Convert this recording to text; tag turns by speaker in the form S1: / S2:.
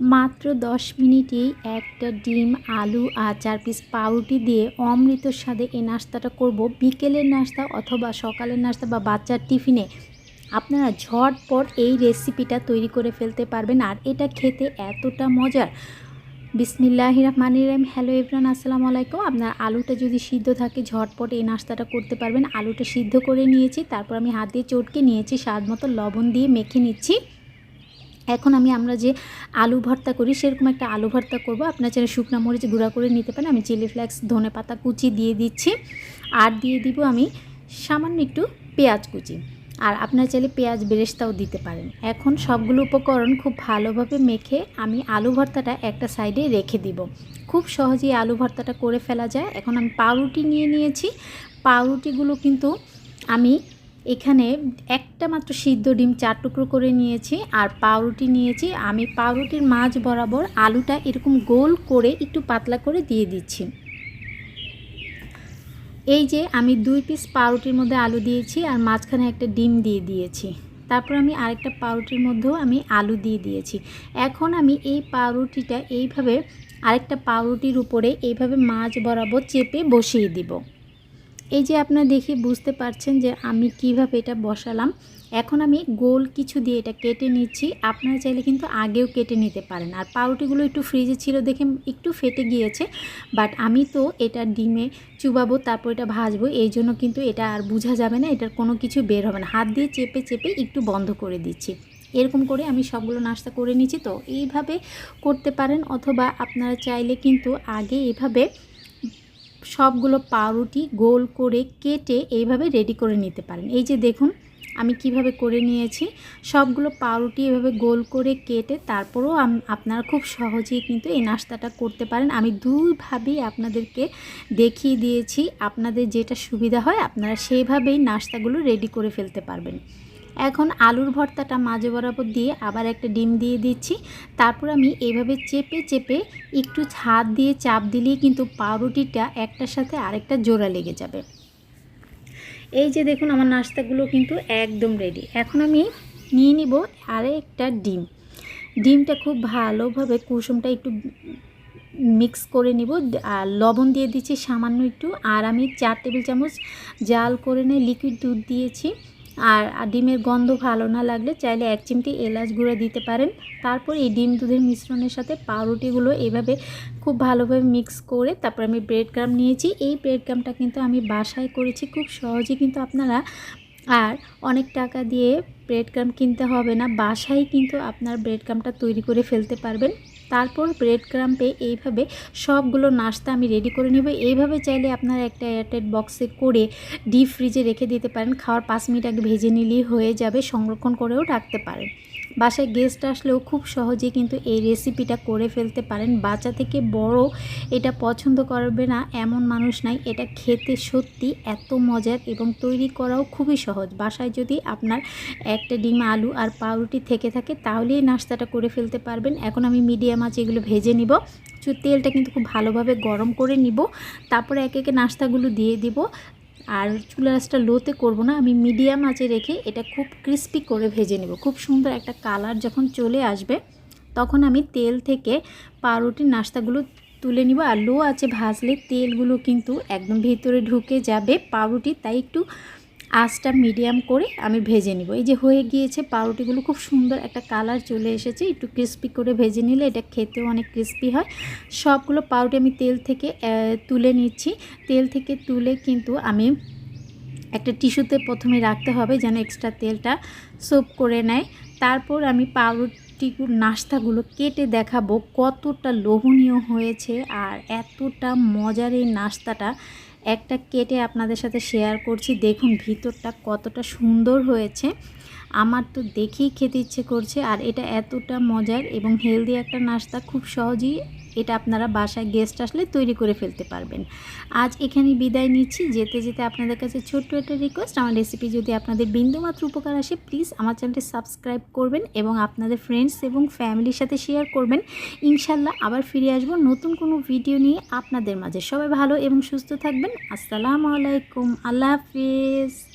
S1: মাত্র দশ মিনিটেই একটা ডিম, আলু আর চার পিস পাউরুটি দিয়ে অমৃত স্বাদে এই নাস্তাটা করব। বিকেলের নাস্তা অথবা সকালের নাস্তা বা বাচ্চার টিফিনে আপনারা ঝটপট এই রেসিপিটা তৈরি করে ফেলতে পারবেন। আর এটা খেতে এতটা মজার। বিসমিল্লাহ রহমান রহিম। হ্যালো এভরান আসসালামু আলাইকুম। আপনার আলুটা যদি সিদ্ধ থাকে, ঝটপট এই নাস্তাটা করতে পারবেন। আলুটা সিদ্ধ করে নিয়েছি, তারপর আমি হাত দিয়ে চটকে নিয়েছি স্বাদ মতো লবণ দিয়ে মেখে নিচ্ছি। এখন আমি আমরা যে আলু ভর্তা করি, সেরকম একটা আলু ভর্তা করব। আপনার চাইলে শুকনো মরিচ গুঁড়া করে নিতে পারেন। আমি চিলি ফ্লেক্স, ধনে পাতা কুচি দিয়ে দিচ্ছি। আর দিয়ে দিব আমি সামান্য একটু পেঁয়াজ কুচি। আর আপনার চাইলে পেঁয়াজ বেরেস্তাও দিতে পারেন। এখন সবগুলো উপকরণ খুব ভালোভাবে মেখে আমি আলু ভর্তাটা একটা সাইডে রেখে দিব। খুব সহজেই আলু ভর্তাটা করে ফেলা যায়। এখন আমি পাউরুটি নিয়ে নিয়েছি। পাউরুটিগুলো কিন্তু আমি এখানে একটা মাত্র সিদ্ধ ডিম চার টুকরো করে নিয়েছি আর পাউরুটি নিয়েছি। আমি পাউরুটির মাঝ বরাবর আলুটা এরকম গোল করে একটু পাতলা করে দিয়ে দিচ্ছি। এই যে আমি দুই পিস পাউরুটির মধ্যে আলু দিয়েছি আর মাঝখানে একটা ডিম দিয়ে দিয়েছি। তারপর আমি আরেকটা পাউরুটির মধ্যেও আমি আলু দিয়ে দিয়েছি। এখন আমি এই পাউরুটিটা এইভাবে আরেকটা পাউরুটির উপরে এইভাবে মাছ বরাবর চেপে বসিয়ে দিব। এই যে আপনারা দেখে বুঝতে পারছেন যে আমি কীভাবে এটা বসালাম, এখন আমি গোল কিছু দিয়ে এটা কেটে নিচ্ছি। আপনারা চাইলে কিন্তু আগেও কেটে নিতে পারেন। আর পাউরুটিগুলো একটু ফ্রিজে ছিল দেখে একটু ফেটে গিয়েছে, বাট আমি তো এটা ডিমে চুবাবো, তারপর এটা ভাজবো, এই জন্য কিন্তু এটা আর বোঝা যাবে না, এটার কোনো কিছু বের হবে না। হাত দিয়ে চেপে চেপে একটু বন্ধ করে দিচ্ছি। এরকম করে আমি সবগুলো নাস্তা করে নিচ্ছি। তো এইভাবে করতে পারেন, অথবা আপনারা চাইলে কিন্তু আগে এভাবে সবগুলো পাউরুটি গোল করে কেটে এইভাবে রেডি করে নিতে পারেন। এই যে দেখুন, আমি কীভাবে করে নিয়েছি। সবগুলো পাউরুটি এভাবে গোল করে কেটে তারপরেও আপনারা খুব সহজেই কিন্তু এই নাস্তাটা করতে পারেন। আমি দুইভাবেই আপনাদেরকে দেখিয়ে দিয়েছি। আপনাদের যেটা সুবিধা হয়, আপনারা সেইভাবেই নাস্তাগুলো রেডি করে ফেলতে পারবেন। এখন আলুর ভর্তাটা মাঝে বরাবর দিয়ে আবার একটা ডিম দিয়ে দিচ্ছি। তারপর আমি এইভাবে চেপে চেপে একটু হাত দিয়ে চাপ দিলেই কিন্তু পাউরুটিটা একটার সাথে আরেকটা জোড়া লেগে যাবে। এই যে দেখুন আমার নাস্তাগুলো কিন্তু একদম রেডি এখন আমি নিয়ে নিব আরেকটা ডিম। ডিমটা খুব ভালোভাবে কুসুমটা একটু মিক্স করে নিব। আর লবণ দিয়ে দিচ্ছি সামান্য একটু। আর আমি চার টেবিল চামচ জাল করে নিয়ে লিকুইড দুধ দিয়েছি। আর ডিমের গন্ধ ভালো না লাগলে চাইলে এক চিমটি এলাচ গুঁড়া দিতে পারেন। তারপর এই ডিম দুধের মিশ্রণের সাথে পাউরুটিগুলো এভাবে খুব ভালোভাবে মিক্স করে তারপর আমি ব্রেড ক্রাম নিয়েছি। এই ব্রেড ক্রামটা কিন্তু আমি বাসায় করেছি, খুব সহজে কিন্তু আপনারা, আর অনেক টাকা দিয়ে ব্রেড ক্রাম কিনতে হবে না। বাসায় কিন্তু আপনার ব্রেড ক্রামটা তৈরি করে ফেলতে পারবেন। তারপর ব্রেড ক্রাম্পে এইভাবে সবগুলো নাস্তা আমি রেডি করে নেব। এইভাবে চাইলে আপনারা একটা এয়ারটাইট বক্সে করে ডিপ ফ্রিজে রেখে দিতে পারেন। খাওয়ার পাঁচ মিনিট আগে ভেজে নিলেই হয়ে যাবে, সংরক্ষণ করেও রাখতে পারেন। বাসায় গেস্ট আসলেও খুব সহজে কিন্তু এই রেসিপিটা করে ফেলতে পারেন। বাচ্চা থেকে বড় এটা পছন্দ করবে না, এমন মানুষ নাই। এটা খেতে সত্যি এত মজার এবং তৈরি করাও খুবই সহজ। বাসায় যদি আপনার একটা ডিম, আলু আর পাউরুটি থেকে থাকে, তাহলেই নাস্তাটা করে ফেলতে পারবেন। এখন আমি মিডিয়াম আছে এগুলো ভেজে নিব। তেলটা কিন্তু খুব ভালোভাবে গরম করে নিব। তারপরে একে একে নাস্তাগুলো দিয়ে দিব। আর চুলা আঁচটা লোতে করব না, আমি মিডিয়াম আঁচে রেখে এটা খুব ক্রিস্পি করে ভেজে নেব। খুব সুন্দর একটা কালার যখন চলে আসবে, তখন আমি তেল থেকে পাউরুটির নাস্তাগুলো তুলে নিব। আর লো আছে ভাজলে তেলগুলো কিন্তু একদম ভিতরে ঢুকে যাবে পাউরুটি, তাই একটু আঁচটা মিডিয়াম করে আমি ভেজে নিব। এই যে হয়ে গিয়েছে পাউরুটিগুলো খুব সুন্দর একটা কালার চলে এসেছে। একটু ক্রিস্পি করে ভেজে নিলে এটা খেতেও অনেক ক্রিস্পি হয়। সবগুলো পাউরুটি আমি তেল থেকে তুলে নিচ্ছি। তেল থেকে তুলে কিন্তু আমি একটা টিস্যুতে প্রথমে রাখতে হবে যেন এক্সট্রা তেলটা সোপ করে নেয়। তারপর আমি পাউরুটি নাস্তাগুলো কেটে দেখাবো কতটা লোভনীয় হয়েছে আর এতটা মজার এই নাস্তাটা। একটা কেটে আপনাদের সাথে শেয়ার করছি। দেখুন, ভিতরটা কতটা সুন্দর হয়েছে। আমার তো দেখেই খেতে ইচ্ছে করছে। আর এটা এতটা মজার এবং হেলদি একটা নাস্তা। খুব সহজেই এটা আপনারা বাসায় গেস্ট আসলে তৈরি করে ফেলতে পারবেন। আজ এখানে বিদায় নিচ্ছি। যেতে যেতে আপনাদের কাছে ছোট্ট একটা রিকোয়েস্ট আমার রেসিপি যদি আপনাদের বিন্দুমাত্র উপকার আসে প্লিজ আমার চ্যানেলটি সাবস্ক্রাইব করবেন এবং আপনাদের ফ্রেন্ডস এবং ফ্যামিলির সাথে শেয়ার করবেন। ইনশাল্লাহ আবার ফিরে আসব নতুন কোনো ভিডিও নিয়ে আপনাদের মাঝে। সবাই ভালো এবং সুস্থ থাকবেন। আসসালামু আলাইকুম। আল্লাহ হাফিজ।